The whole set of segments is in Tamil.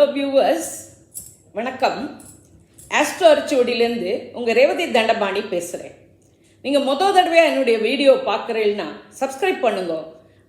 ஹலோ வியூவர்ஸ் வணக்கம். ஆஸ்ட்ரோ அரிச்சுவடியிலேருந்து உங்கள் ரேவதி தண்டபாணி பேசுகிறேன் நீங்கள் மொதல் தடவையாக என்னுடைய வீடியோ பார்க்குறீங்கன்னா சப்ஸ்கிரைப் பண்ணுங்க.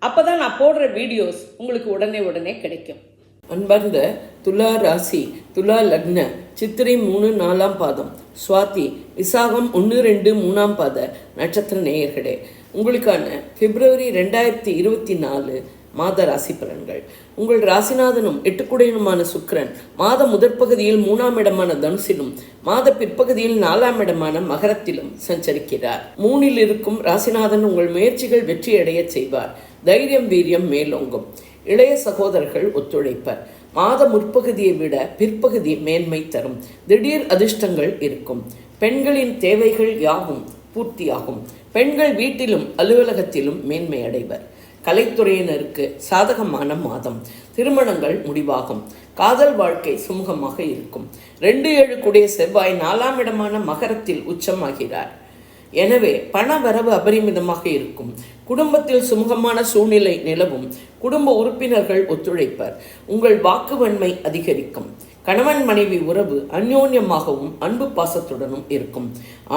அப்போ தான் நான் போடுற வீடியோஸ் உங்களுக்கு உடனே உடனே கிடைக்கும். அன்பார்ந்த துலா ராசி துலா லக்ன சித்திரை மூணு நாலாம் பாதம் சுவாதி விசாகம் ஒன்று ரெண்டு மூணாம் பாத நட்சத்திர நேயர்களே உங்களுக்கான பிப்ரவரி ரெண்டாயிரத்தி இருபத்தி நாலு மாத ராசி பலன்கள். உங்கள் ராசிநாதனும் எட்டுக்குடையனுமான சுக்கரன் மாத முதற்பகுதியில் மூணாம் இடமான தனுசிலும் மாத பிற்பகுதியில் நாலாம் இடமான மகரத்திலும் சஞ்சரிக்கிறார். மூணில் இருக்கும் ராசிநாதன் உங்கள் முயற்சிகள் வெற்றியடையச் செய்வார். தைரியம் வீரியம் மேலோங்கும். இளைய சகோதரர்கள் ஒத்துழைப்பர். மாத முற்பகுதியை விட பிற்பகுதி மேன்மை தரும். திடீர் அதிர்ஷ்டங்கள் இருக்கும். பெண்களின் தேவைகள் யாவும் பூர்த்தியாகும். பெண்கள் வீட்டிலும் அலுவலகத்திலும் மேன்மை அடைவர். கலைத்துறையினருக்கு சாதகமான மாதம். திருமணங்கள் முடிவாகும். காதல் வாழ்க்கை சுமூகமாக இருக்கும். ரெண்டு ஏழு கூடிய செவ்வாய் நாலாம் இடமான மகரத்தில் உச்சமாகிறார். எனவே பண வரவு அபரிமிதமாக இருக்கும். குடும்பத்தில் சுமூகமான சூழ்நிலை நிலவும். குடும்ப உறுப்பினர்கள் ஒத்துழைப்பர். உங்கள் வாக்குவன்மை அதிகரிக்கும். கணவன் மனைவி உறவு அந்யோன்யமாகவும் அன்பு பாசத்துடனும் இருக்கும்.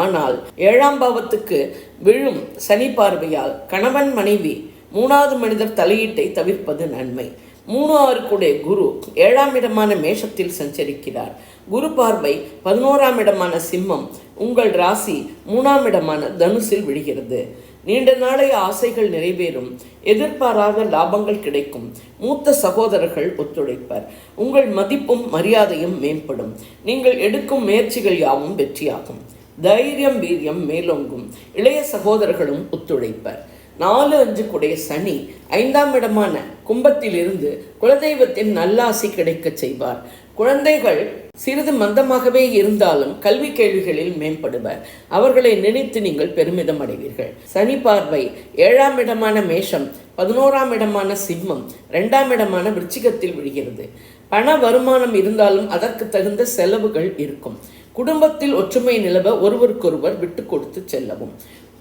ஆனால் ஏழாம் பாவத்துக்கு விழும் சனி பார்வையால் கணவன் மனைவி மூணாவது மனிதர் தலையீட்டை தவிர்ப்பது நன்மை. மூணு ஆறு குரு ஏழாம் இடமான மேஷத்தில் சஞ்சரிக்கிறார். குரு பார்வை பதினோராம் இடமான சிம்மம் உங்கள் ராசி மூணாம் இடமான தனுசில் விழுகிறது. நீண்ட நாளைய ஆசைகள் நிறைவேறும் எதிர்பாராத லாபங்கள் கிடைக்கும் மூத்த சகோதரர்கள் ஒத்துழைப்பர். உங்கள் மதிப்பும் மரியாதையும் மேம்படும். நீங்கள் எடுக்கும் முயற்சிகள் யாவும் வெற்றியாகும். தைரியம் வீரியம் மேலோங்கும். இளைய சகோதரர்களும் ஒத்துழைப்பர். நாலு அஞ்சு குடைய சனி ஐந்தாம் இடமான கும்பத்திலிருந்து குலதெய்வத்தின் நல்லாசி கிடைக்கச் செய்வார். குழந்தைகள் சிறிது மந்தமாகவே இருந்தாலும் கல்வி கேள்விகளில் மேம்படுவர். அவர்களை நினைத்து நீங்கள் பெருமிதம் அடைவீர்கள். சனி பார்வை ஏழாம் இடமான மேஷம் பதினோராம் இடமான சிம்மம் இரண்டாம் இடமான விருச்சிகத்தில் விழுகிறது. பண வருமானம் இருந்தாலும் அதற்கு தகுந்த செலவுகள் இருக்கும். குடும்பத்தில் ஒற்றுமை நிலவ ஒருவருக்கொருவர் விட்டு கொடுத்து செல்லவும்.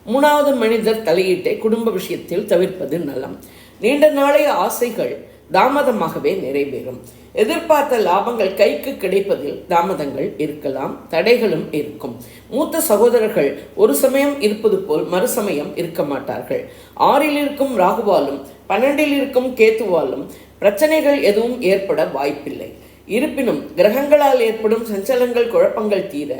மூணாவது மனிதர் தலையீட்டை குடும்ப விஷயத்தில் தவிர்ப்பது நலம். நீண்ட நாளைய ஆசைகள் தாமதமாகவே நிறைவேறும். எதிர்பார்த்த லாபங்கள் கைக்கு கிடைப்பதில் தாமதங்கள் இருக்கலாம் தடைகளும் இருக்கும். மூத்த சகோதரர்கள் ஒரு சமயம் இருப்பது போல் மறுசமயம் இருக்க மாட்டார்கள். ஆறில் இருக்கும் ராகுவாலும் பன்னெண்டில் இருக்கும் கேத்துவாலும் பிரச்சனைகள் எதுவும் ஏற்பட வாய்ப்பில்லை. இருப்பினும் கிரகங்களால் ஏற்படும் சஞ்சலங்கள் குழப்பங்கள் தீர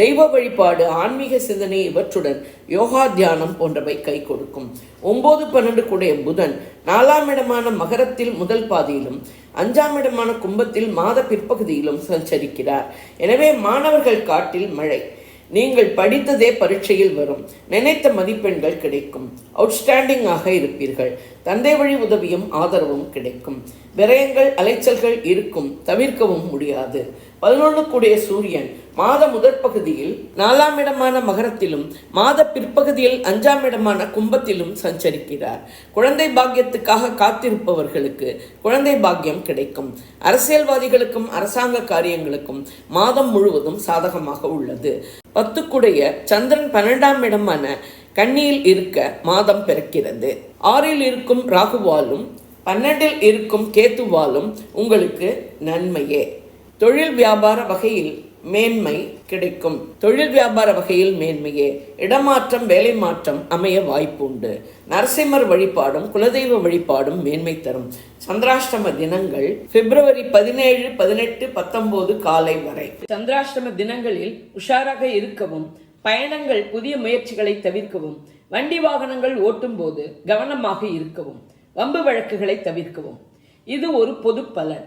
தெய்வ வழிபாடு ஆன்மீக சிந்தனை இவற்றுடன் யோகா தியானம் போன்றவை கை கொடுக்கும். ஒன்பது பன்னெண்டு கூடிய புதன் நாலாம் இடமான மகரத்தில் முதல் பாதியிலும் அஞ்சாம் இடமான கும்பத்தில் மாத பிற்பகுதியிலும் சஞ்சரிக்கிறார். எனவே மாணவர்கள் காட்டில் மழை. நீங்கள் படித்ததே பரீட்சையில் வரும். நினைத்த மதிப்பெண்கள் கிடைக்கும். அவுட்ஸ்டாண்டிங்காக இருப்பீர்கள். தந்தை வழி உதவியும் ஆதரவும் கிடைக்கும். விரயங்கள் அலைச்சல்கள் இருக்கும். தவிர்க்கவும் முடியாது. பதினொன்றுக்குடைய சூரியன் மாத முதற் பகுதியில் நாலாம் இடமான மகரத்திலும் மாத பிற்பகுதியில் அஞ்சாம் இடமான கும்பத்திலும் சஞ்சரிக்கிறார். குழந்தை பாக்கியத்துக்காக காத்திருப்பவர்களுக்கு குழந்தை பாக்கியம் கிடைக்கும். அரசியல்வாதிகளுக்கும் அரசாங்க காரியங்களுக்கும் மாதம் முழுவதும் சாதகமாக உள்ளது. பத்துக்குடைய சந்திரன் பன்னெண்டாம் இடமான கண்ணியில் இருக்க மாதம் பிறக்கிறது. ஆறில் இருக்கும் ராகுவாலும் பன்னெண்டில் இருக்கும் கேத்துவாலும் உங்களுக்கு நன்மையே. தொழில் வியாபார வகையில் மேன்மை கிடைக்கும். தொழில் வியாபார வகையில் மேன்மையே. இடமாற்றம் வேலை மாற்றம் அமைய வாய்ப்பு உண்டு நரசிம்மர் வழிபாடும் குலதெய்வ வழிபாடும் மேன்மை தரும். சந்திராஷ்டம தினங்கள் பிப்ரவரி பதினேழு பதினெட்டு பத்தொன்பது காலை வரை. சந்திராஷ்டம தினங்களில் உஷாராக இருக்கவும் பயணங்கள் புதிய முயற்சிகளை தவிர்க்கவும் வண்டி வாகனங்கள் ஓட்டும் போது கவனமாக இருக்கவும் வம்பு வழக்குகளை தவிர்க்கவும். இது ஒரு பொது பலன்